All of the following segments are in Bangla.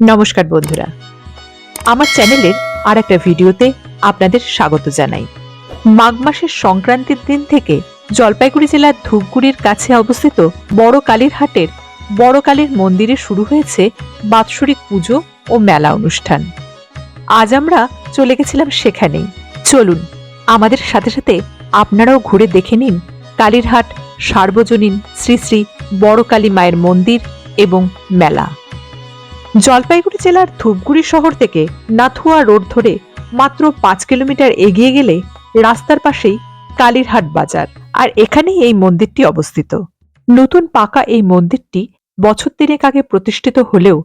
নমস্কার বন্ধুরা। আমার চ্যানেলের আর একটা ভিডিওতে আপনাদের স্বাগত জানাই। মাঘ মাসের সংক্রান্তির দিন থেকে জলপাইগুড়ি জেলার ধূপগুড়ির কাছে অবস্থিত বড় কালীর হাটের বড় কালীর মন্দিরে শুরু হয়েছে বাৎসরিক পুজো ও মেলা অনুষ্ঠান। আজ আমরা চলে গেছিলাম সেখানেই। চলুন, আমাদের সাথে সাথে আপনারাও ঘুরে দেখে নিন কালীরহাট সার্বজনীন শ্রী শ্রী বড় কালী মায়ের মন্দির এবং মেলা। জলপাইগুড়ি জেলার ধূপগুড়ি শহর থেকে নাথুয়া রোড ধরে মাত্র পাঁচ কিলোমিটার এগিয়ে গেলে রাস্তার পাশেই কালীরহাট বাজার। আর এখানেই এই মন্দিরটি অবস্থিত। নতুন পাকা এই মন্দিরটি বছর তিনেক আগে প্রতিষ্ঠিত হলেও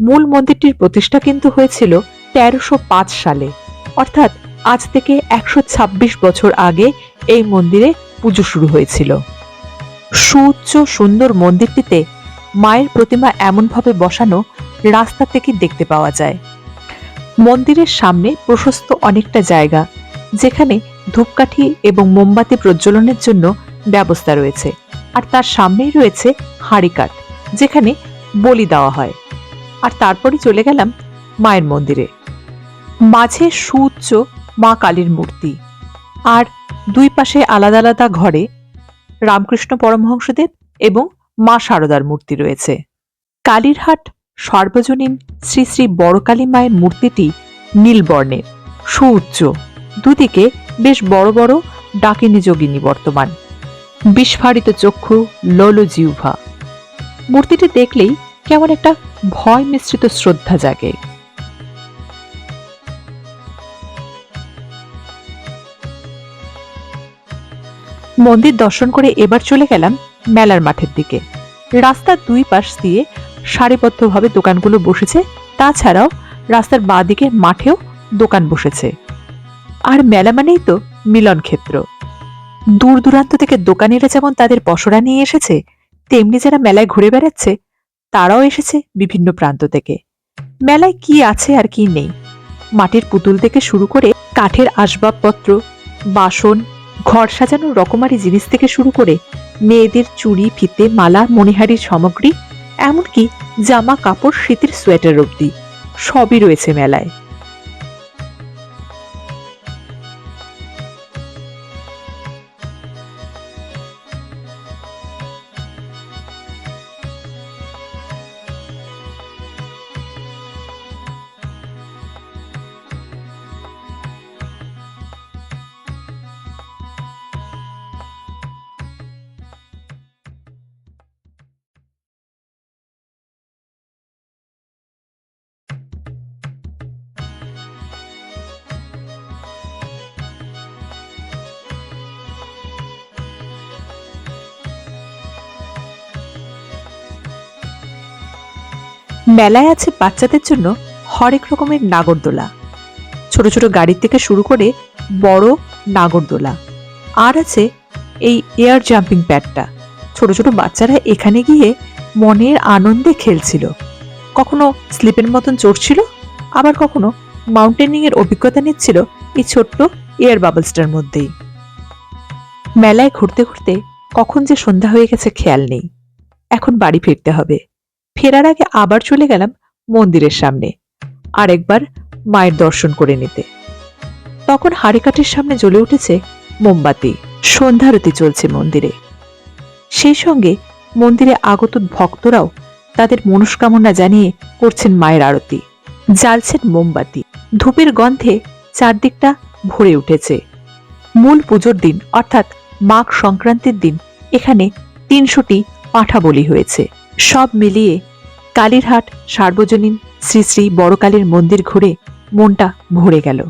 মূল মন্দিরটির প্রতিষ্ঠা কিন্তু হয়েছিল তেরোশো সালে। অর্থাৎ আজ থেকে একশো ছাব্বিশ বছর আগে এই মন্দিরে পুজো শুরু হয়েছিল। সুউচ্চ সুন্দর মন্দিরটিতে মায়ের প্রতিমা এমনভাবে বসানো রাস্তা থেকে দেখতে পাওয়া যায়। মন্দিরের সামনে প্রশস্ত অনেকটা জায়গা, যেখানে ধূপকাঠি এবং মোমবাতি প্রজ্বলনের জন্য ব্যবস্থা রয়েছে। আর তার সামনেই রয়েছে হাঁড়িকাঠ, যেখানে বলি দেওয়া হয়। আর তারপরে চলে গেলাম মায়ের মন্দিরে। মাঝে সুউচ্চ মা কালীর মূর্তি। আর দুই পাশে আলাদা আলাদা ঘরে রামকৃষ্ণ পরমহংসদেব এবং মা শারদার মূর্তি রয়েছে। কালীরহাট সর্বজনীন শ্রী শ্রী বড়কালী মায়ের মূর্তিটি নীলবর্ণের, সুউচ্চ। দুদিকে বেশ বড় বড় ডাকিনী যোগিনী বর্তমান। বিস্ফারিত চক্ষু লোল জিহ্বা। মূর্তিটি দেখলেই কেমন একটা ভয় মিশ্রিত শ্রদ্ধা জাগে। মন্দির দর্শন করে এবার চলে গেলাম মেলার মাঠের দিকে। রাস্তার দুই পাশ দিয়ে সারিবদ্ধভাবে দোকানগুলো বসেছে। তাছাড়াও রাস্তার বাঁ দিকে মাঠেও দোকান বসেছে। আর মেলা মানেই তো মিলন ক্ষেত্র। দূর দূরান্ত থেকে দোকানিরা যেমন তাদের পসরা নিয়ে এসেছে, তেমনি যারা মেলায় ঘুরে বেড়াচ্ছে, তারাও এসেছে বিভিন্ন প্রান্ত থেকে। মেলায় কি আছে আর কি নেই। মাটির পুতুল থেকে শুরু করে কাঠের আসবাবপত্র, বাসন, ঘর সাজানোর রকমারি জিনিস থেকে শুরু করে মেয়েদের চুড়ি, ফিতে, মালা, মণিহারির সামগ্রী এমনকি জামা কাপড় শীতের সোয়েটার অবধি সবই রয়েছে মেলায়। মেলায় আছে বাচ্চাদের জন্য হরেক রকমের নাগরদোলা। ছোট ছোট গাড়ি থেকে শুরু করে বড় নাগরদোলা। আর আছে এই এয়ার জাম্পিং প্যাডটা ছোট ছোট বাচ্চারা এখানে গিয়ে মনের আনন্দে খেলছিল। কখনো স্লিপের মতন চড়ছিল, আবার কখনো মাউন্টেনিং এর অভিজ্ঞতা নিচ্ছিল এই ছোট্ট এয়ার বাবলসটার মধ্যেই। মেলায় ঘুরতে ঘুরতে কখন যে সন্ধ্যা হয়ে গেছে খেয়াল নেই। এখন বাড়ি ফিরতে হবে। ফেরার আগে আবার চলে গেলাম মন্দিরের সামনে, আরেকবার মায়ের দর্শন করে নিতে। তখন হাড়িকাঠের সামনে জ্বলে উঠেছে মোমবাতি। সন্ধ্যারতি চলছে মন্দিরে। সেই সঙ্গে মন্দিরে আগত ভক্তরাও তাদের মনস্কামনা জানিয়ে করছেন মায়ের আরতি। জ্বালছেন মোমবাতি। ধূপের গন্ধে চারদিকটা ভরে উঠেছে। মূল পুজোর দিন, অর্থাৎ মাঘ সংক্রান্তির দিন, এখানে তিনশোটি পাঠা বলি হয়েছে। সব মিলিয়ে কালীরহাট সার্বজনীন শ্রী শ্রী বড়কালীর মন্দির ঘুরে মনটা ভরে গেল।